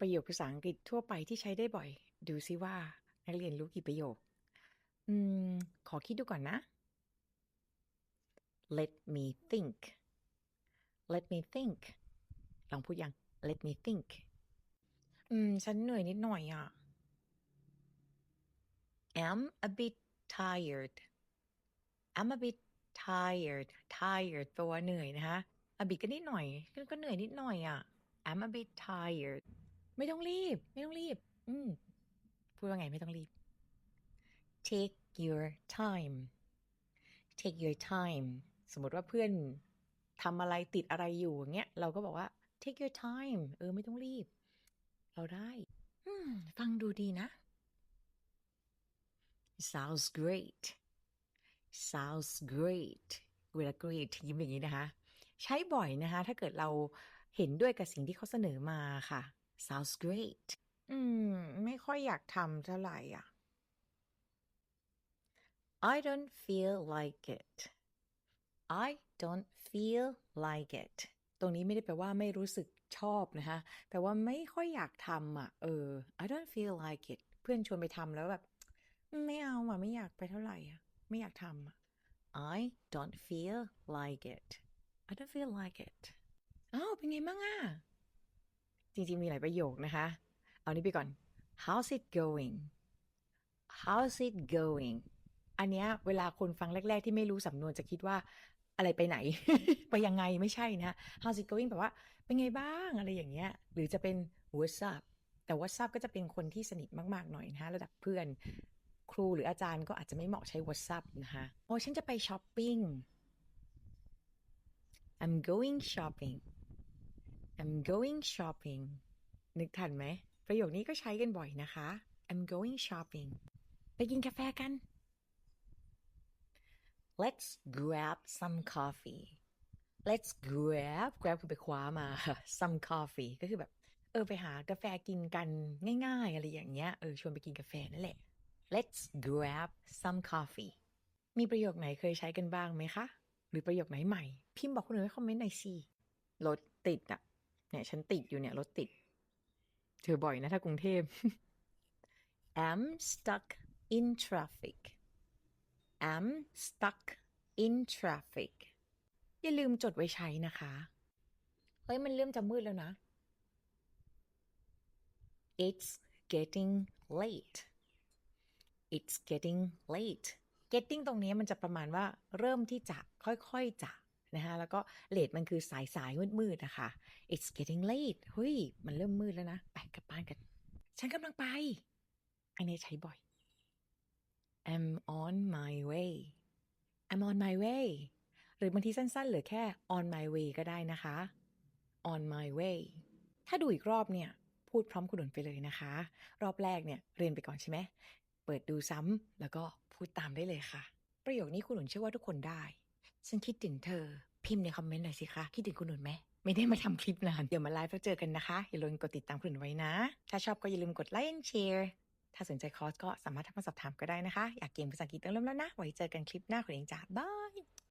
ประโยคภาษาอังกฤษทั่วไปที่ใช้ได้บ่อย ดูซิว่า นักเรียนรู้กี่ประโยค อืม ขอคิดดูก่อนนะ let me think let me think ลองพูดยัง let me think อืม ฉันเหนื่อยนิดหน่อยอะ am a bit tired I'm a bit tired tired แปลว่าเหนื่อยนะคะ a bit ก็นิดหน่อยก็เหนื่อยนิดหน่อยอะ I'm a bit tired ไม่ต้องรีบ ไม่ต้องรีบ อืมพูดว่าไงไม่ต้องรีบ take your time take your time สมมติว่าเพื่อนทำอะไรติดอะไรอยู่อย่างเงี้ย เราก็บอกว่า take your time เออ ไม่ต้องรีบ เราได้อืมฟังดูดีนะ sounds great sounds great เวลา great ยิ้มอย่างนี้นะคะ ใช้บ่อยนะคะ ถ้าเกิดเราเห็นด้วยกับสิ่งที่เขาเสนอมาค่ะ sounds great อืม ไม่ค่อยอยากทำเท่าไหร่อะ I don't feel like it I don't feel like it ตรงนี้ไม่ได้แปลว่าไม่รู้สึกชอบนะคะแปลว่าไม่ค่อยอยากทำอะ เออ I don't feel like it เพื่อนชวนไปทำแล้วแบบ ไม่เอาอะ ไม่อยากไปเท่าไหร่อะ ไม่อยากทำอะ I don't feel like it I don't feel like it อ้าวเป็นไงบ้างอะจ ริงๆ มีหลายประโยคนะคะ เอานี้ไปก่อน how's it going how's it going อันเนี้ยเวลาคนฟังแรก ๆ ที่ไม่รู้สำนวนจะคิดว่าอะไรไปไหน ไปยังไงไม่ใช่นะ how's it going แปลว่าเป็นไงบ้างอะไรอย่างเงี้ย หรือจะเป็น what's up แต่ what's up ก็จะเป็นคนที่สนิทมาก ๆ หน่อยนะคะระดับเพื่อนครูหรืออาจารย์ก็อาจจะไม่เหมาะใช้ what's up นะคะโอ้ฉันจะไปช้อปปิ้ง I'm going shopping I'm going shopping นึกทันไหม ประโยคนี้ก็ใช้กันบ่อยนะคะ I'm going shopping ไปกินกาแฟกัน Let's grab some coffee Let's grab grab คือไปคว้ามา some coffee ก็คือแบบ เออไปหากาแฟกินกันง่ายๆ อะไรอย่างเงี้ย เออชวนไปกินกาแฟนั่นแหละ Let's grab some coffee มีประโยคไหนเคยใช้กันบ้างไหมคะ หรือประโยคไหนใหม่ พิมพ์บอกคนอื่นให้คอมเมนต์หน่อยสิรถติดอะ เนี่ย ฉันติดอยู่เนี่ยรถติดเจอบ่อยนะถ้ากรุงเทพ I'm stuck in traffic I'm stuck in traffic อย่าลืมจดไว้ใช้นะคะ เฮ้ย มันเริ่มจะมืดแล้วนะ It's getting late It's getting late getting ตรงนี้มันจะประมาณว่าเริ่มที่จะค่อยๆจะ นะคะแล้วก็ late มันคือสายสายมืดๆนะคะ It's getting late เฮ้ย มันเริ่มมืดแล้วนะ ไปกลับบ้านกัน ฉันกำลังไป อันนี้ใช้บ่อย I'm on my way I'm on my way หรือบางทีสั้นๆเหลือแค่ on my way ก็ได้นะคะ on my way ถ้าดูอีกรอบเนี่ย พูดพร้อมคุณหนุนไปเลยนะคะ รอบแรกเนี่ยเรียนไปก่อนใช่ไหมเปิดดูซ้ำแล้วก็พูดตามได้เลยค่ะ ประโยคนี้คุณหนุนเชื่อว่าทุกคนได้ ฉันคิดถึงเธอ พิมพ์ในคอมเมนต์หน่อยสิคะ คิดถึงคุณหนุนไหม ไม่ได้มาทำคลิปนาน เดี๋ยวมาไลฟ์แล้วเจอกันนะคะ อย่าลืมกดติดตามคุณหนุนไว้นะ ถ้าชอบก็อย่าลืมกดไลค์และแชร์ถ้าสนใจคอร์สก็สามารถทักมาสอบถามก็ได้นะคะ อยากเก่งภาษาอังกฤษเริ่มแล้วนะ ไว้เจอกันคลิปหน้าคุณเองจ้าบาย